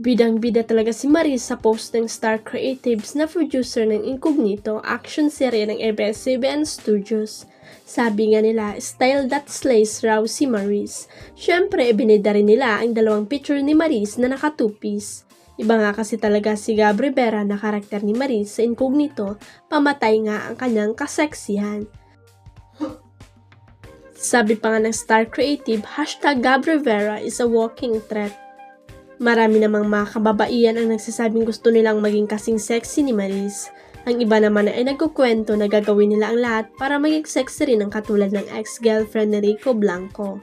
Bidang-bida talaga si Maris sa post ng Star Creatives na producer ng Incognito action serye ng ABS-CBN Studios. Sabi nga nila, style that slays raw si Maris. Siyempre, ibinida rin nila ang dalawang picture ni Maris na nakatupis. Iba nga kasi talaga si Gab Rivera na karakter ni Maris sa Incognito, pamatay nga ang kanyang kaseksihan. Sabi pa nga ng Star Creative, hashtag Gab Rivera is a walking threat. Marami namang mga kababaihan ang nagsasabing gusto nilang maging kasing sexy ni Maris. Ang iba naman ay nagkukwento na gagawin nila ang lahat para maging sexy rin ang katulad ng ex-girlfriend ni Rico Blanco.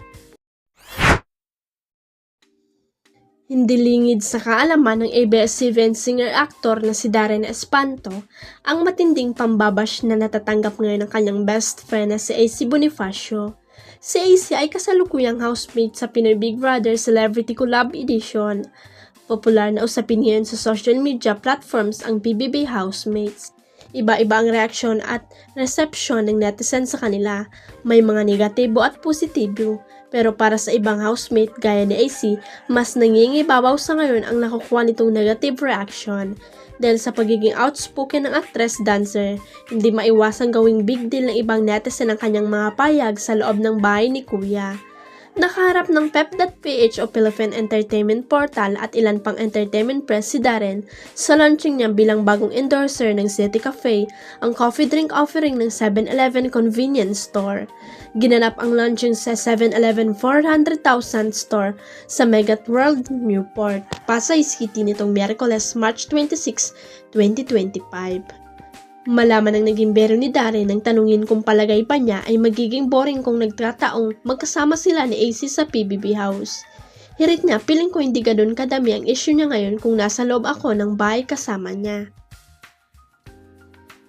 Hindi lingid sa kaalaman ng ABS-CBN singer-actor na si Darren Espanto ang matinding pambabash na natatanggap ngayon ng kanyang best friend na si AC Bonifacio. Si AC ay kasalukuyang housemate sa Pinoy Big Brother Celebrity Collab Edition. Popular na usapin ngayon sa social media platforms ang PBB housemates. Iba-iba ang reaksyon at reception ng netizen sa kanila. May mga negatibo at positibo. Pero para sa ibang housemate gaya ni AC, mas nangingibabaw sa ngayon ang nakukuha nitong negative reaction. Dahil sa pagiging outspoken ng actress-dancer, hindi maiwasang gawing big deal ng ibang netizen ang kanyang mga payag sa loob ng bahay ni Kuya. Nakaharap ng Pep.ph o Philippine Entertainment Portal at ilan pang entertainment press si Darren sa launching niya bilang bagong endorser ng City Cafe, ang coffee drink offering ng 7-Eleven convenience store. Ginanap ang launching sa 7-Eleven 400,000 store sa Megat World Newport, Pasay City nitong Miyerkules, March 26, 2025. Malaman ng naging bero ni Darren nang tanungin kung palagay pa niya ay magiging boring kung nagtataong magkasama sila ni AC sa PBB house. Hirit niya, piling ko hindi ganun kadami ang issue niya ngayon kung nasa loob ako ng bahay kasama niya.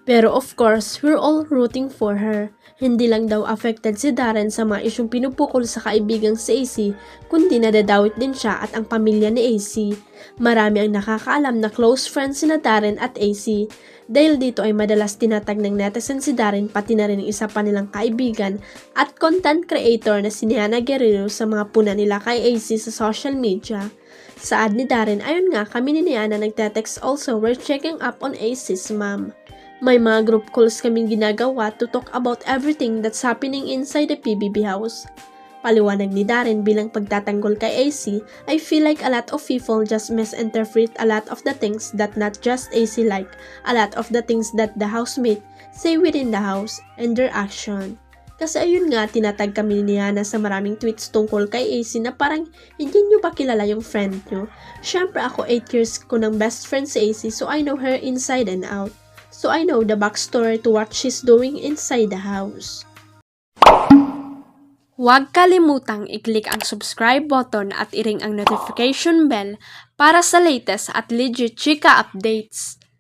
Pero of course, we're all rooting for her. Hindi lang daw affected si Darren sa mga isyong pinupukol sa kaibigang si AC, kundi nadadawit din siya at ang pamilya ni AC. Marami ang nakakaalam na close friends sina Darren at AC, dahil dito ay madalas tinatag ng netizen si Darren pati na rin ang isa pa nilang kaibigan at content creator na si Niana Guerrero sa mga puna nila kay AC sa social media. Saad ni Darren, ayun nga kami ni Niana nagte-text also we're checking up on AC's mom. May mga group calls kaming ginagawa to talk about everything that's happening inside the PBB house. Paliwanag ni Darren bilang pagtatanggol kay AC, I feel like a lot of people just misinterpret a lot of the things that not just AC like, a lot of the things that the housemate say within the house and their action. Kasi ayun nga, tinatag kami ni Yana sa maraming tweets tungkol kay AC na parang hindi nyo ba kilala yung friend nyo? Siyempre ako 8 years ko ng best friend si AC so I know her inside and out. So I know the backstory to what she's doing inside the house. Huwag kalimutang i-click ang subscribe button at i-ring ang notification bell para sa latest at legit chika updates.